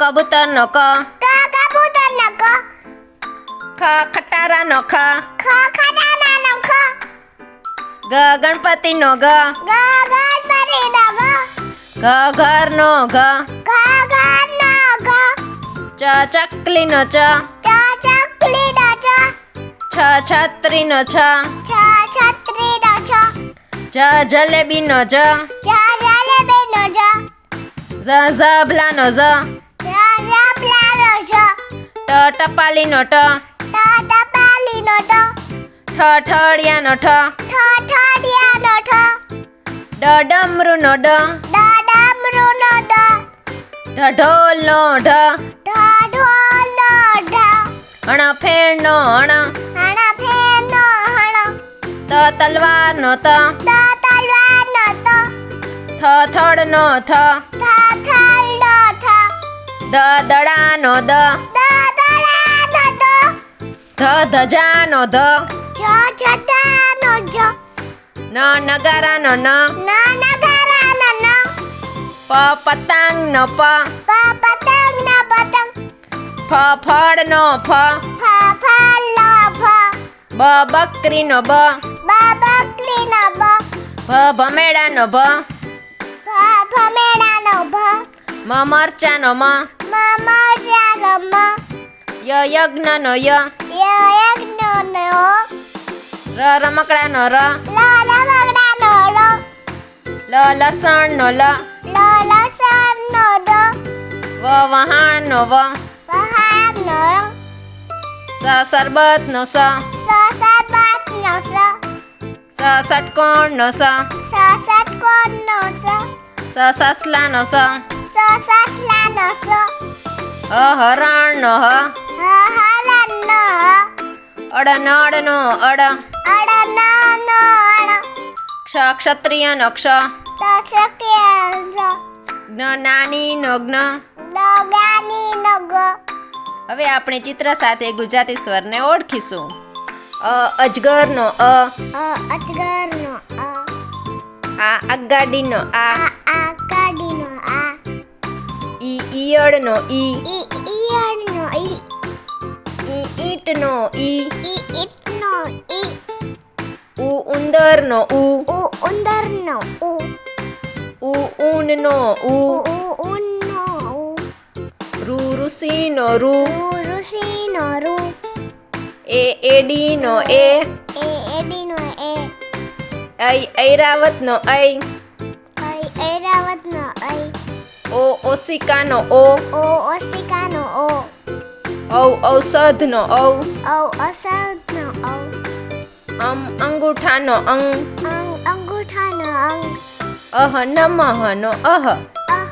કબૂતરનો ક. કબૂતર નો ક. ખ ખટારાનો ખ. ખ ખટારાનો ખ. ગ ગણપતિનો ગ. ગ ગણપતિનો ગ. ઘ ઘરનો ઘ ઘ ઘરનો ઘ ચ ચકલીનો ચ. ચ ચકલીનો ચ. છ છત્રીનો છ. છ છત્રીનો છ. જ જલેબીનો જ. જ જ ઝ ઝબલાનો ઝ જ રબલાનો જ ટ ટપાલીનો ટ. ટ ટપાલીનો ટ. ઠ ઠળિયાનો ઠ. ઠ ઠડિયાનો ઠ. ડ ડમરુનો ડ. ડ ડમરુનો ડ. ઢ ઢોલનો ઢ. ઢ ઢોલનો ઢ. અણ ફેણનો અણ હણ. ફેરનો અણ ત તલવારનો ત. ત તલવારનો ત. થ થડનો થ. થ થલનો થ. દ દડાનો દ. ધ ધજાનો ધ. જ જટાનો જ. ન નગારાનો ન. ન નગારાનો ન. પ પતંગનો પ. પ પતંગનો પતંગ. ફ ફળનો ફ. ફ ફલનો ફ. બ બકરીનો બ. બ બકરીનો બ. ભ ભમેડાનો ભ ભ ભમેડાનો ભ મ મરચાનો મ. મ મરચાનો મ ય યજ્ઞનો ય. યજ્ઞનો ર રમકડાનો ર. લ રમકડાનો ર. લ લસણનો લ. લ લસણનો દ. વ વહાણનો વ. વહાણનો. સ સરબતનો સ. સ સરબતનો સ. સ ષટકોણનો સ. સ ષટકોણનો સ. સ સસલાનો સ. સ સસલાનો સ. હ હરણનો હ અડ. નળનો અડ. ક્ષ. ક્ષત્રિયનો ક્ષ. સ સક્રિય જ્ઞ. નાનીનો જ્ઞ હવે આપણે ચિત્ર સાથે ગુજરાતી સ્વરને ઓળખીશું. અ અજગરનો અ. અજગરનો અ. આ આગાડીનો આ. આ આ. ઈ ઈયળનો ઈ. ઈ ઈયળનો ઈ. ઈટનો ઈ. ઈ ઈટનો ઈ. ઉ ઉંદરનો ઉ. ઉ ઉંદરનો ઉ. ઉ ઊનનો ઉ. ઉ ઊનનો ઉ. રુ ઋષિનો રુ. ઋષિનો રુ. એ એડીનો એ. એ એડીનો એ. અઈ ઐરાવતનો અઈ. અઈ ઐરાવતનો અઈ. ઓ ઓસિકાનો ઓ. ઓ ઓસિકાનો ઓ. ઔ ઔષધનો ઔ. ઔ અસદનો ઔ. અમ અંગૂઠાનો અંગ. અંગ અંગૂઠાનો અંગ. અહ નમઃનો અહ. અહ